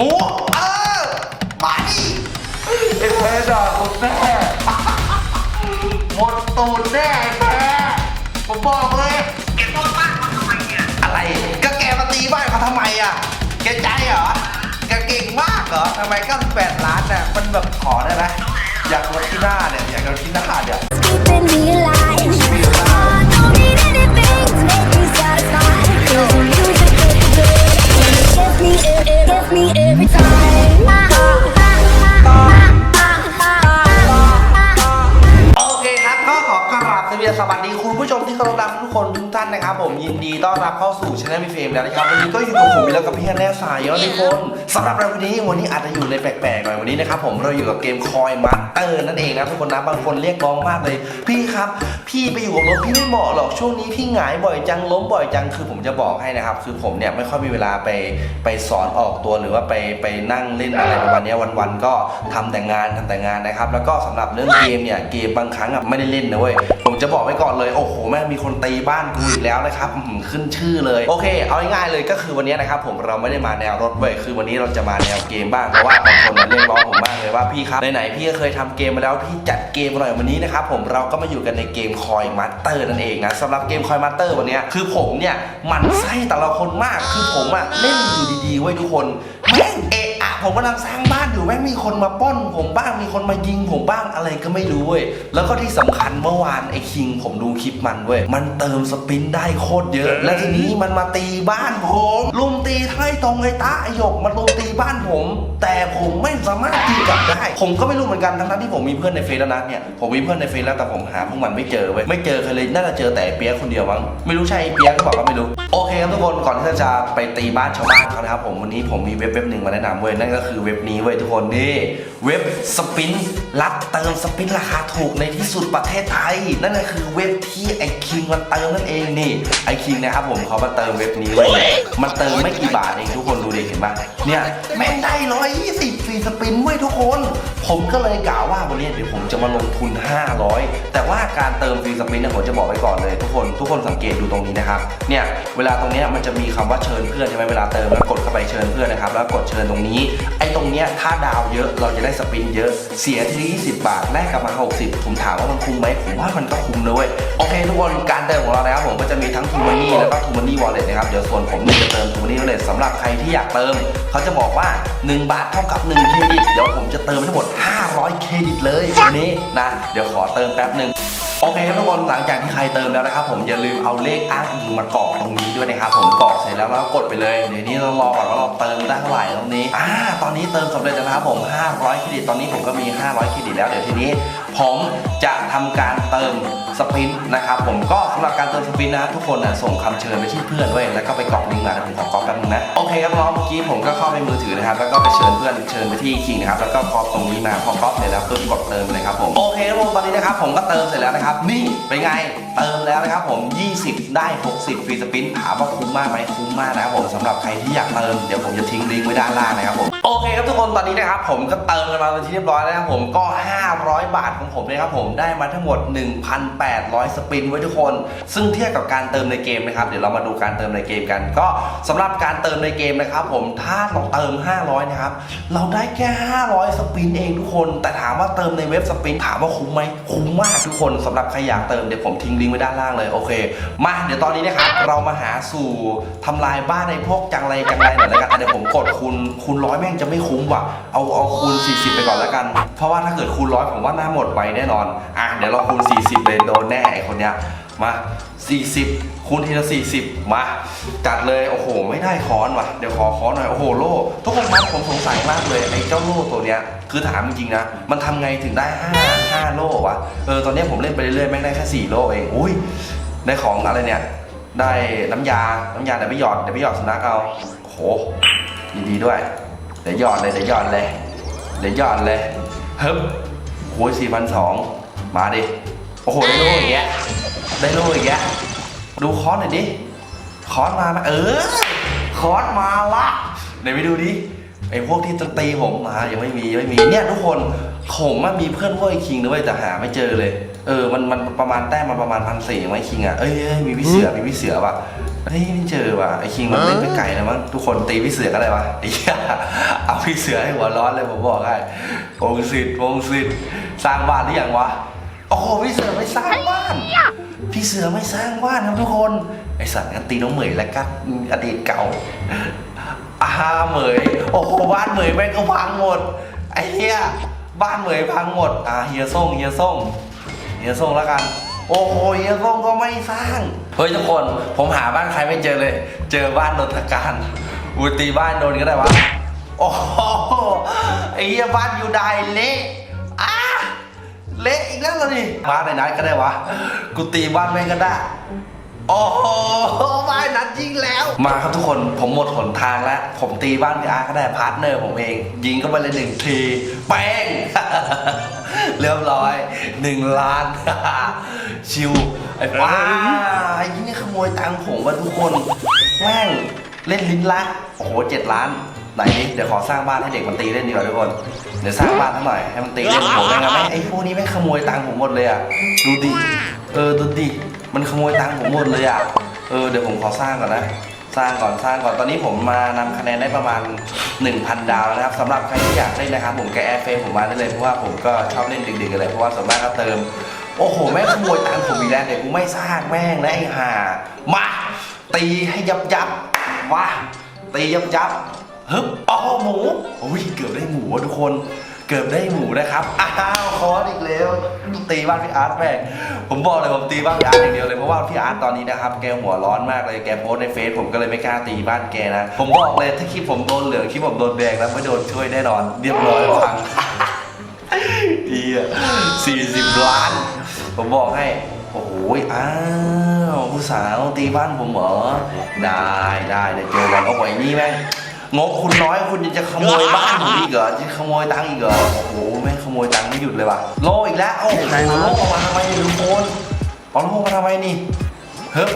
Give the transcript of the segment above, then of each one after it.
หมูเออมาดิไอ้แพ้ด่าผมแน่หมดตูดแน่ไอ้แพ้ผมบอกเลยเก็บตัวบ้านเขาทำไมเนี่ยอะไร ก็แกมาตีบ้านเขาทำไมอะ แกใจเหรอ แกเก่งมากเหรอทำไม98ล้านน่ะมันแบบขอได้ไหมอยากรถที่หน้าเนี่ยอยากรถที่หน้าเนี่ย keeping me alive. ต้อนรับเข้าสู่ช anel มีเฟรมแล้วนะครับวันนี้ก็อยู่กับผมแล้วกับพี่ฮันแน่สายยอดทุกคนสำหรับเราวันนี้วันนี้อาจจะอยู่ในแปลกๆหน่อยวันนี้นะครับผมเราอยู่กับเกมคอยมาสเตอร์นั่นเองนะทุกคนนะบางคนเรียกร้องมากเลย พี่ครับ พี่ไปอยู่กับรถพี่ไม่เหมาะหรอกช่วงนี้พี่หงายบ่อยจังล้มบ่อยจังคือผมจะบอกให้นะครับคือผมเนี่ยไม่ค่อยมีเวลาไปไปสอนออกตัวหรือว่าไปไปนั่งเล่นอะไรประมาณนี้วันๆก็ทำแต่งานทำแต่งานนะครับแล้วก็สำหรับเรื่องเกมเนี่ยเกมบางครั้งอะไม่ได้เล่นนะเว้ยผมจะบอกไว้ก่อนเลยโอ้โหแม่มีคนตีบ้านกูอีกแล้วนะครับขึ้นชื่อเลยโอเค เอาง่ายๆเลยก็คือวันนี้นะครับผมเราไม่ได้มาแนวรถเว้ยคือวันนี้เราจะมาแนวเกมบ้างเพราะว่าบางคนมาเรียกร้องผมมากเลยว่าพี่ครับไหนๆพี่ก็เคยทำเกมมาแล้วพี่จัดเกมหน่อยวันนี้นะครับผมเราก็มาอยู่กันในเกมคอยมาสเตอร์นั่นเองนะสำหรับเกมคอยมาสเตอร์วันนี้คือผมเนี่ยหมันไส้แต่ละคนมากคือผมอะเล่นอยู่ดีๆไว้ยทุกคนแม่ง ผมกำลังสร้างบ้านอยู่แม่งมีคนมาปล้นผมบ้างมีคนมายิงผมบ้างอะไรก็ไม่รู้เว้ยแล้วก็ที่สำคัญเมื่อวานไอ้คิง ผมดูคลิปมันเว้ยมันเติมสปินได้โคตรเยอะ และทีนี้มันมาตีบ้านผมลุมตีไทยตรงไอ้ตาไอหยกมันลุมตีบ้านผม แต่ผมไม่สามารถตีกลับได้ ผมก็ไม่รู้เหมือนกันทั้งๆที่ผมมีเพื่อนในเฟซแล้วนะเนี่ยผมมีเพื่อนในเฟซแล้วแต่ผมหาพวกมันไม่เจอเว้ยไม่เจอใครเลยน่าจะเจอแต่ไอ้เปียกคนเดียวมั้งไม่รู้ใช่ไอ้เปียกก็บอกว่าไม่รู้โอเคครับทุกคนก่อนที่จะไปตีบ้านชาวบ้านเขานะครับผมวันนี้ผมมีเว็บเว็บหนึ่งมาแนะนำเว้ยนั่นก็คือเว็บนี้เว้ยทุกคนนี่เว็บสปินรับเติมสปินราคาถูกในที่สุดประเทศไทย นั่นก็คือเว็บที่ไอคิงมันเติมนั่นเองนี่ไอคิงนะครับผมเขามาเติมเว็บนี้เว้ยมันเติมไม่กี่บาทเองทุกคนดูดิเห็นปะเนี่ยแม่งได้ร้อยยี่สิบฟรีสปินเว้ยทุกคน ผมก็เลยกล่าวว่าวันนี้เดี๋ยวผมจะมาลงทุน 500 แต่ว่าการเติมฟรีสปินเนี่ยผมจะบอกไว้ก่อนเลย ทุกคนทุกคนสังเกตดูตรงนี้นะครับเนี่ยเวลาตรงนี้มันจะมีคำว่าเชิญเพื่อนใช่ไหมเวลาเติมแล้วกดเข้าไปเชิญเพื่อนนะครับแล้วกดเชิญตรงนี้ไอ้ตรงเนี้ยถ้าดาวเยอะเราจะได้สปินเยอะ เสียทีละ20 บาทแลกกลับมา 60 ผมถามว่ามันคุ้มไหมผมว่ามันก็คุ้มนะเว้ยโอเคทุกคนการเติมของเรานะครับผมก็จะมีทั้งทูมันนี่แล้วก็ทูมันนี่วอลเล็ตนะครับเดี๋ยวส่วนผมเนี่ยจะเติมทูมันนี่วอลเล็ตสำหรับใครที่อยากเติม เขาจะบอกว่า 1 บาทเท่ากับ1เครดิตเดี๋ยวผมจะเติมทั้งหมด 500 เครดิตเลยวันนี้นะเดี๋ยวขอเติมแป๊บหนึ่ง โอเคครับทุกคนหลังจากที่ใครเติมแล้วนะครับผมอย่าลืมเอาเลขอ้างอิงมากรอกตรงนี้ด้วยนะครับผมกรอกเสร็จแล้วเรากดไปเลยเดี๋ยวนี้เรารอก่อนว่าเราเติมได้เท่าไหร่ตรงนี้อ่าตอนนี้เติมสำเร็จแล้วนะครับผม 500เครดิตตอนนี้ผมก็มี 500เครดิตแล้วเดี๋ยวทีนี้ผมจะทำการเติมสปินนะครับผมก็สำหรับการเติมสปินนะทุกคนนะส่งคำเชิญไปที่เพื่อนด้วยแล้วก็ไปกรอกลิงก์มานะผมขอกรอกกันงนะโอเคครับน้องเมื่อกี้ผมก็เข้าไปมือถือนะครับแล้วก็ไปเชิญเพื่อนเชิญไปที่คิงนะครับแล้วก็กรอกตรงนี้มาพอกรอกเสร็จแล้วปุ๊บกดเติมเลยครับผมโอเคครับผมตอนนี้นะครับผมก็เติมเสร็จแล้วนะครับนี่เป็นไงเติมแล้วนะครับผม 20 ได้ 60 ฟรีสปินถามว่าคุ้มมากไหมคุ้มมากนะครับผมสำหรับใครที่อยากเติมเดี๋ยวผมจะทิ้งลิงก์ไว้ด้านล่างนะครับผมโอเคครับทุกคนตอนนี้นะครับผมก็เติมกันมาเป็นที่เรียบร้อยแล้วนะครับผมก็ 500 บาทของผมนะครับผมได้มาทั้งหมด 1,800 สปินไว้ทุกคน ซึ่งเทียบกับการเติมในเกมนะครับ เดี๋ยวเรามาดูการเติมในเกมกัน ก็สำหรับการเติมในเกมนะครับ ผมถ้าเราเติม 500 นะครับ เราได้แค่ 500 สปินเองทุกคน แต่ถามว่าเติมในเว็บสปินถามว่าคุ้มไหมคุ้มมากทุกคนสำหรับใครอยากเติมเดี๋ยวผมทิ้งลิงก์ไว้ด้านล่างเลยโอเคมาเดี๋ยวตอนนี้นะครับเรามาหาสู่ทำลายบ้านในพวกจังไรจังไรหน่อยแล้วกันเดี๋ยวผมกดคูณคูณร้อยแม่งจะไม่คุ้มว่ะเอาเอาคูณ40 ไปก่อนแล้วกัน เพราะว่าถ้าเกิดคูณร้อยผมว่าหน้าหมดไปแน่นอน อะ เดี๋ยวเราคูณ 40 เลยโดนแน่ไอคนเนี้ย มา 40 คูณทีละ 40 มา จัดเลย โอ้โห ไม่ได้ค้อนว่ะ เดี๋ยวขอค้อนหน่อย โอ้โห โล่ ทุกคนครับผมสงสัยมากเลย ไอ้เจ้าโล่ตัวเนี้ย คือถามจริงนะ มันทำไงถึงได้ 5 5 โล่วะ เออ ตอนเนี้ยผมเล่นไปเรื่อยๆ แม่งได้แค่4โล่เอง อุ้ย ได้ของอะไรเนี่ย ได้น้ำยา น้ำยาเดี๋ยวไปหยอด เดี๋ยวไปหยอดสุนัขเอาโอ้โหยินดีด้วย เดี๋ยวหยอดเลย เดี๋ยวหยอดเลย เดี๋ยวหยอดเลย เฮ้ย อ้ยสี่พันสองมาดิ โอ้โห ได้โล่อีกแยะได้โล่อีกแยะดูคอร์สหน่อยดิ คอร์สมาไหมเออ คอร์สมาละเดี๋ยวไปดูดิไอ้พวกที่จะตีผมมายังไม่มียังไม่มีเนี่ยทุกคนผมอะมีเพื่อนพวกไอ้คิงนะเว้ยแต่หาไม่เจอเลย เออมันมันประมาณแต้มมันประมาณพันสี่ไว้คิงอะเอ้ยเอ้ยมีพี่เสือมีพี่เสือว่ะเฮ้ยไม่เจอว่ะไอ้คิงมันเล่นไปไกลแล้วมั้งทุกคนตีพี่เสือก็ได้วะไอ้เหี้ยเอาพี่เสือให้หัวร้อนเลยผมบอกให้วงศิษย์วงศิษย์ สร้างบ้านหรือยังวะ โอ้โหพี่เสือไม่สร้างบ้าน พี่เสือไม่สร้างบ้านครับทุกคน ไอสัตว์กันตีน้องเหมยแล้วกันอดีตเก่าอาเหมย โอ้โหบ้านเหมยแม่งก็พังหมด ไอ้เหี้ยบ้านเหมยพังหมด อ่าเฮียส่งเฮียส่งเฮียส่งแล้วกัน โอ้โหเฮียส่งก็ไม่สร้าง เฮ้ยทุกคน ผมหาบ้านใครไม่เจอเลย เจอบ้านนนทการอูตีบ้านโดนก็ได้วะ โอ้โหไอ้เฮียบ้านอยู่ได้เละอะ เละอีกแล้วเหรอนี่บ้านไหนนัดก็ได้วะ กูตีบ้านแม่งก็ได้ โอ้โหบ้านนัดยิงแล้ว มาครับทุกคน ผมหมดหนทางแล้ว ผมตีบ้านพี่อาร์ก็ได้พาร์ทเนอร์ผมเอง ยิงก็ไปเลยหนึ่งที แป้ง เรียบร้อยหนึ่งล้าน ชิว ไอ้ป้าไอ้นี่ขโมยตังค์ผมมาทุกคน แม่งเล่นลิ้นละโอ้โหเจ็ดล้าน ไหนดิเดี๋ยวขอสร้างบ้านให้เด็กมันตีเล่นดีกว่าทุกคน เดี๋ยวสร้างบ้านให้หน่อยให้มันตีเล่นผมแม่งอะแม่ไอ้พวกนี้แม่งขโมยตังค์ผมหมดเลยอะ ดูดิ เออดูดิ มันขโมยตังค์ผมหมดเลยอะ เออเดี๋ยวผมขอสร้างก่อนนะ สร้างก่อนสร้างก่อน ตอนนี้ผมมานำคะแนนได้ประมาณ 1,000 ดาวแล้วนะครับสำหรับใครที่อยากเล่นนะครับผมแกแอร์เฟรมผมมาได้เลยเพราะว่าผมก็ชอบเล่นดึกๆกันเลยเพราะว่าส่วนมากก็เติม โอ้โหแม่งขโมยตังค์ผมอีกแล้วเดี๋ยวกูไม่สร้างแม่งนะไอ้ห่า มา ตีให้ยับยับมาตียับยับ ฮึบอ๋อหมูโอ้ยเกือบได้หมูอะทุกคน เกือบได้หมูนะครับ อ้าวคอร์สอีกแล้ว ตีบ้านพี่อาร์ตแม่งผมบอกเลยผมตีบ้านพี่อาร์ตอย่างเดียวเลยเพราะว่าพี่อาร์ตตอนนี้นะครับแกหัวร้อนมากเลยแกโพสต์ในเฟซผมก็เลยไม่กล้าตีบ้านแกนะผมบอกเลยถ้าคลิปผมโดนเหลืองคลิปผมโดนแดงแล้วไม่โดนช่วยแน่นอนเรียบร้อยพังเอียสี่สิบล้าน ผมบอกให้ โอ้โหอ้าวผู้สาวตีบ้านผมเหรอ ได้ได้เดี๋ยวเจอกันเอาไว้นี่แม่ง งบคุณน้อยคุณยังจะขโมยบ้านผมอีกเหรอจะขโมยตังค์อีกเหรอโอ้โหแม่งขโมยตังค์ไม่หยุดเลยว่ะโลอีกแล้วโอ้โหโลออกมาทำไมเนี่ยทุกคนเอาโลมาทำไมนี่เฮ้ย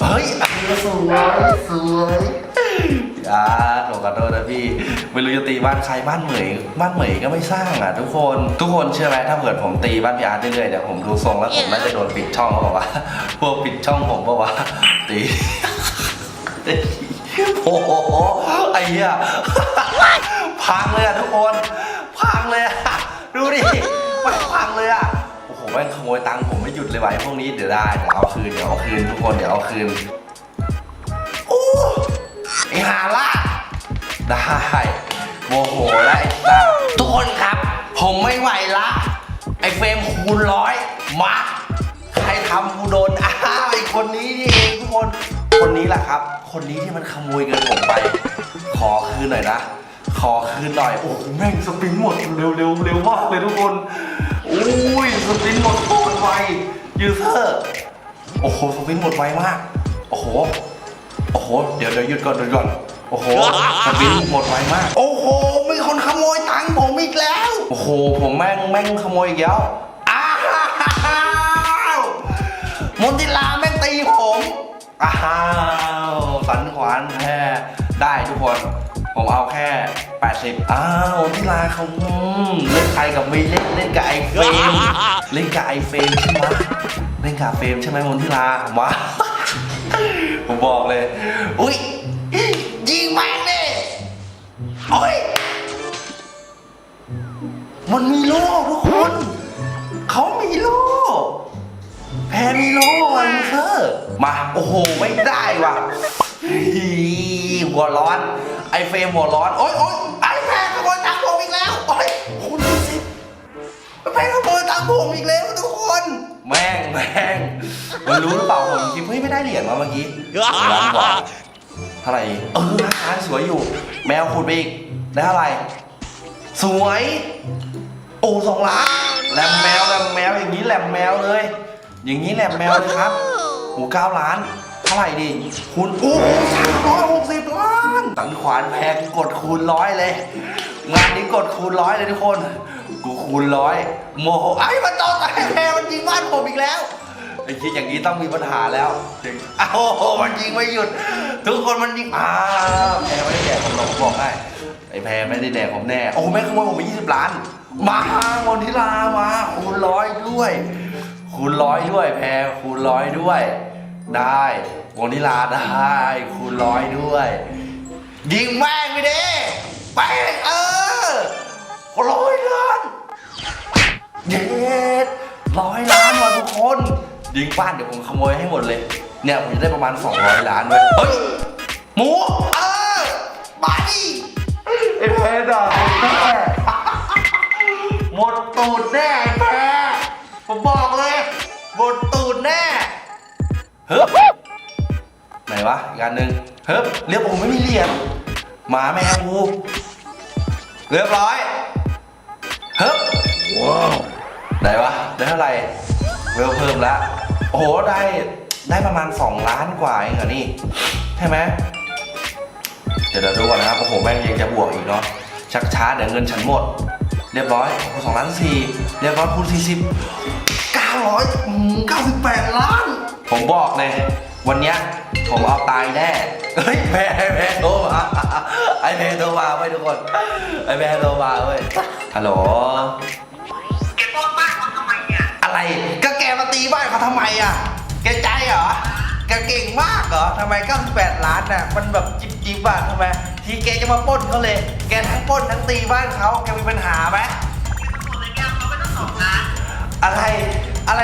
เฮ้ยอันนี้ก็สวยสวยอ่าขอโทษนะพี่ไม่รู้จะตีบ้านใครบ้านเหมยบ้านเหมยก็ไม่สร้างอะทุกคนทุกคนเชื่อไหมถ้าเกิดผมตีบ้านพี่อาร์ตเรื่อยๆเดี๋ยวผมดูทรงแล้วผมน่าจะโดนปิดช่องแล้วบอกว่าพวกปิดช่องผมบอกว่าตี โอ้โหไอ้เหี้ยพังเลยอะทุกคน พังเลยอะดูดิไม่พังเลยอะโอ้โหแม่งขโมยตังค์ผมไม่หยุดเลยไอ้พวกนี้เดี๋ยวได้เดี๋ยวเอาคืนเดี๋ยวเอาคืนทุกคนเดี๋ยวเอาคืนโอ้ไอหาล่ะได้โมโหแล้วไอ้สัสทุกคนครับ ผมไม่ไหวละไอ้เฟรมคูณร้อยมาใครทำกูโดนอ้าวไอ้คนนี้นี่เองทุกคน คนนี้แหละครับ คนนี้ที่มันขโมยเงินผมไป ขอคืนหน่อยนะ ขอคืนหน่อย โอ้โหแม่งสปรินหมดเร็วเร็วเร็วมากเลยทุกคนอุ้ยสปรินหมดโคตรไวยูเซอร์โอ้โหสปรินหมดไวมาก โอ้โห โอ้โห เดี๋ยวเดี๋ยวหยุดก่อนหยุดก่อน โอ้โหสปินหมดไวมาก โอ้โห มีคนขโมยตังค์ผมอีกแล้ว โอ้โห ผมแม่งแม่งขโมยอีกแล้วอ้าว อ้าวสันขวานแพ้ได้ทุกคน ผมเอาแค่ 80 อ้าวมนติลาเขาเล่นใครกับไม่เล่นเล่นกับไอเฟรมเล่นกับไอเฟรมใช่ไหมเล่นกับเฟรมใช่ไหมมนติลามาผมบอกเลย อุ้ยยิงแม่งเลยโอ้ยมันมีโล่ทุกคน เขามีโล่ แพมีโลวันเซอร์มาโอ้โห ไม่ได้ว่ะฮีหัวร้อน ไอเฟรมหัวร้อน โอ๊ยโอ๊ยไอแพรขโมยตังค์ผมอีกแล้ว โอ๊ยคุณดูสิแม่งขโมยตังค์ผมอีกแล้วทุกคน แม่งแม่งมันรู้หรือเปล่าผมคิดเฮ้ยไม่ได้เหรียญมาเมื่อกี้ล้านกว่าเท่าไหร่เออราคาสวยอยู่ แมวคูณไปอีกได้เท่าไหร่สวย โอ้สองล้านแหลมแมวแหลมแมวอย่างนี้แหลมแมวเลย อย่างนี้แหลมแมวเลยครับโอ้เก้าล้าน เท่าไหร่ดิคูณโอ้สามร้อยหกสิบล้านสันขวานแพงกดคูณร้อยเลย งานนี้กดคูณร้อยเลยทุกคน กูคูณร้อยโมโหไอ้มันโดนแต่แพรมันยิงบ้านผมอีกแล้วไอ้คิดอย่างนี้ต้องมีปัญหาแล้วถึงอ้าวโอ้โหมันยิงไม่หยุด ทุกคนมันยิงอ้าวแพรไม่ได้แดกผมหรอกผมบอกให้ไอ้แพรไม่ได้แดกผมแน่ โอ้โหแม่งขโมยผมไปยี่สิบล้าน มาโมนิลามาคูณร้อยด้วย คูณร้อยด้วยแพรคูณร้อยด้วย ได้วงนิลาได้คูณร้อยด้วย ยิงแม่งไปดิแป้งเออร้อยล้านเย็ดร้อยล้านว่ะทุกคน ยิงบ้านเดี๋ยวผมขโมยให้หมดเลย เนี่ยผมจะได้ประมาณ 200 ล้านด้วยเฮ้ยหมูเออมาดิไอ้แพ้ด่าผมแน่หมดตูดแน่ไอ้แพ้ ผมบอกเลยหมดตูดแน่เฮ้ยไหนวะอีกอันหนึ่งเฮ้ยเรียกผมไม่มีเหรียญหมาแมวกูเรียบร้อยเฮ้ยว้าวไหนวะได้เท่าไหร่เวลเพิ่มแล้วโอ้โหได้ได้ประมาณ 2 ล้านกว่าเองเหรอนี่ใช่ไหมเดี๋ยวเราดูก่อนนะครับโอ้โหแม่งยังจะบวกอีกเนาะชักช้าเดี๋ยวเงินฉันหมด เรียบร้อยสองล้านสี่เรียบร้อยคูณสี่สิบเก้าร้อยเก้าสิบแปดล้าน ผมบอกเลย วันเนี้ยผมเอาตายแน่เฮ้ยแพ้แพ้โทรมาไอแพ้โทรมาเว้ยทุกคนไอแพ้โทรมาเว้ยฮัลโหลแกปล้นบ้านเขาทำไมเนี่ยอะไรก็แกมาตีบ้านเขาทำไมอะแกใจเหรอแกเก่งมากเหรอทำไม 98 ล้านน่ะมันแบบจิบจิบอะทำไม ทีแกจะมาปล้นเขาเลย แกทั้งปล้นทั้งตีบ้านเขาแกมีปัญหาไหมหมดเลยแกเขาไม่ต้องสองล้านอะไร อะไร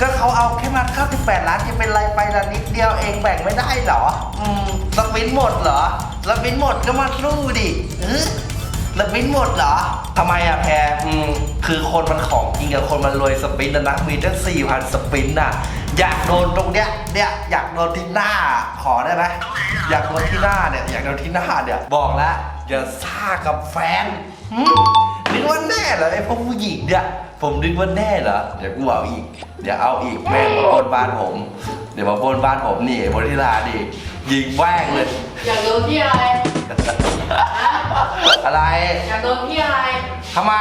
ก็เขาเอาแค่มา98ล้านจะเป็นไรไปละนิดเดียวเองแบ่งไม่ได้เหรอ อืมสปินหมดเหรอสปินหมดก็มาสู้ดิเออ สปินหมดเหรอทำไมอะแพรอืมคือคนมันของจริงอะคนมันรวยสปินนะนะมีตั้ง4,000สปินอะอยากโดนตรงเนี้ยเนี่ยอยากโดนที่หน้าขอได้ไหมอยากโดนที่หน้าเนี่ยอยากโดนที่หน้าเนี่ยบอกแล้วอย่าซ่ากับแฟนหืมนึกว่าแน่เหรอไอ้พวกผู้หญิงเนี่ยผมนึกว่าแน่เหรอเดี๋ยวกูเอาอีกเดี๋ยวเอาอีกแม่งมาปล้นบ้านผม เดี๋ยวมาปล้นบ้านผมนี่ไอ้บนทิลาดิยิงแว่งเลย อยากโดนที่อะไร อะไรอยากโดนที่อะไรทำไม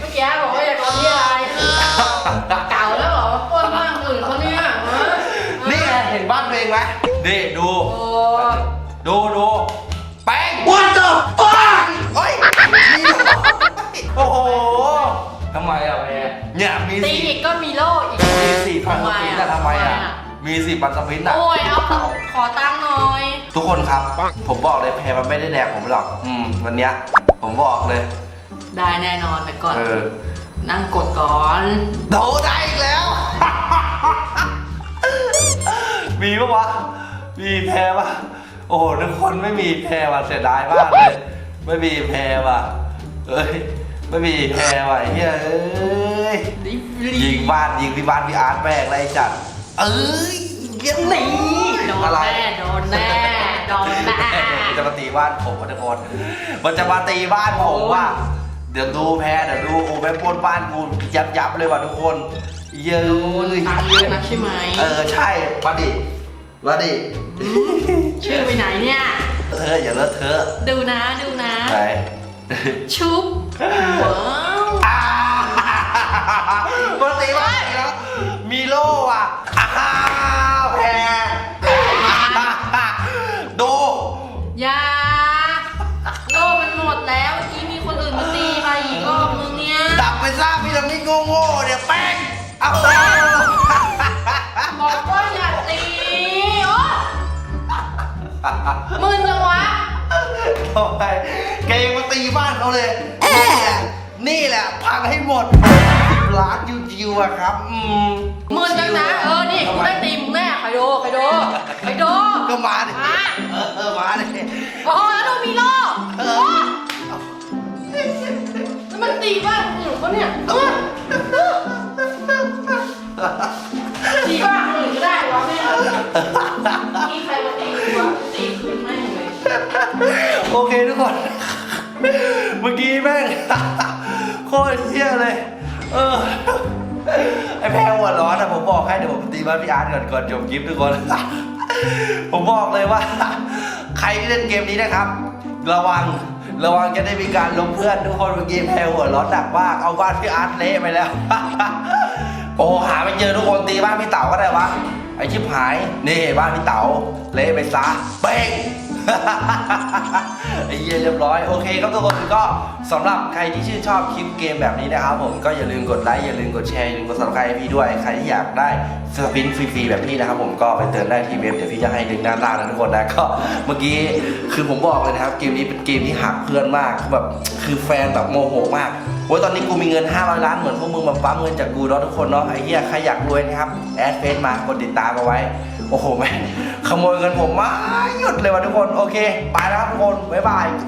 เมื่อกี้บอกว่าอยากโดนที่อะไรเก่าแล้วเหรอปล้นบ้านคนอื่นเขาเนี่ยฮะนี่ไงเห็นบ้านตัวเองไหมนี่ดู โอ้ดูดูแป้งวันเดอร์ปังเฮ้ยนี่โอ้โหทำไมอะแม่เนี่ยมีตีสี่อีกก็มีโล่อีก มีสี่พันสปินแต่ทำไมอะ มีสี่พันสปินอะโอ้ยเอาขอตังค์หน่อย ทุกคนครับ ผมบอกเลยแพรมันไม่ได้แดกผมหรอกอืมวันเนี้ยผมบอกเลย ได้แน่นอนแต่ก่อน เออนั่งกดก่อน โดได้อีกแล้ว มีปะวะ มีแพรปะโอ้โหทุกคนไม่มีแพรว่ะเสียดายมากเลย ไม่มีแพรว่ะเอ้ย ไม่มีแพรว่ะไอ้เฮ้ยเอ้ยรีบยิงบ้านยิงที่บ้านพี่อาร์ตแม่งไรจัด เอ้ยเยี่ยมหนีโดนอะไร แน่โดนแน่โดนแน่มันจะมาตีบ้านผมอะทุกคน มันจะมาตีบ้านผมว่ะเดี๋ยวดูแพ้เดี๋ยวดูโอ้แม่งปล้นบ้านกูยับยับเลยว่ะทุกคน เยอะตังค์เยอะนะใช่ไหมเออใช่มาดิมาดิชื่อไปไหนเนี่ย เธออย่าเลอะเทอะดูนะดูนะไหนชุบว้าวอ่ามาตีบ้าน มึนจังวะ ทำไมแกยังมาตีบ้านเขาเลย นี่แหละนี่แหละพังให้หมดร้านยิวๆอะครับอืมมึนจังนะ เออ นี่กูได้ตีมึงแน่ใครดูใครดูใครดูก็มาดิมาเออเออมาดิโอ้แล้วดูมีโล่โอ้แล้วมันตีบ้านคนอื่นเขาเนี่ยเออตีบ้านคนอื่นก็ได้วะแม่นี่ใครมาตีกูวะ โอเคทุกคน เมื่อกี้แม่ง โคตรเที่ยเลย เออ ไอแพ้หัวร้อนอะผมบอกให้เดี๋ยวผมตีบ้านพี่อาร์ตก่อนก่อนจบคลิปทุกคน ผมบอกเลยว่า ใครที่เล่นเกมนี้นะครับ ระวังระวังจะได้มีการลงเพื่อนทุกคนเมื่อกี้แพ้หัวร้อนหนักมากเอาบ้านพี่อาร์ตเละไปแล้ว โอ้หาไม่เจอทุกคนตีบ้านพี่เต๋าก็ได้วะไอชิบหายนี่บ้านพี่เต๋าเละไปซะเป้ง ไอ้เหี้ยเรียบร้อย โอเคครับทุกคนก็สำหรับใครที่ชื่นชอบคลิปเกมแบบนี้นะครับผมก็อย่าลืมกดไลค์อย่าลืมกดแชร์อย่าลืมกด subscribe ให้พี่ด้วยใครที่อยากได้สปินฟรีๆแบบพี่นะครับผมก็ไปเติมได้ที่เว็บเดี๋ยวพี่จะให้ลิงหน้าล่างนะทุกคนนะก็เมื่อกี้คือผมบอกเลยนะครับเกมนี้เป็นเกมที่หักเพื่อนมากแบบคือแฟนแบบโมโหมากโอ้ยตอนนี้กูมีเงิน 500 ล้านเหมือนพวกมึงมาปั๊มเงินจากกูเนาะทุกคนเนาะไอ้เหี้ยใครอยากรวยนะครับแอดเฟซมากดติดตามเอาไว้ โอ้โหแม่งขโมยเงินผมมาหยุดเลยว่ะทุกคน โอเค ไปแล้วครับทุกคน บ๊ายบาย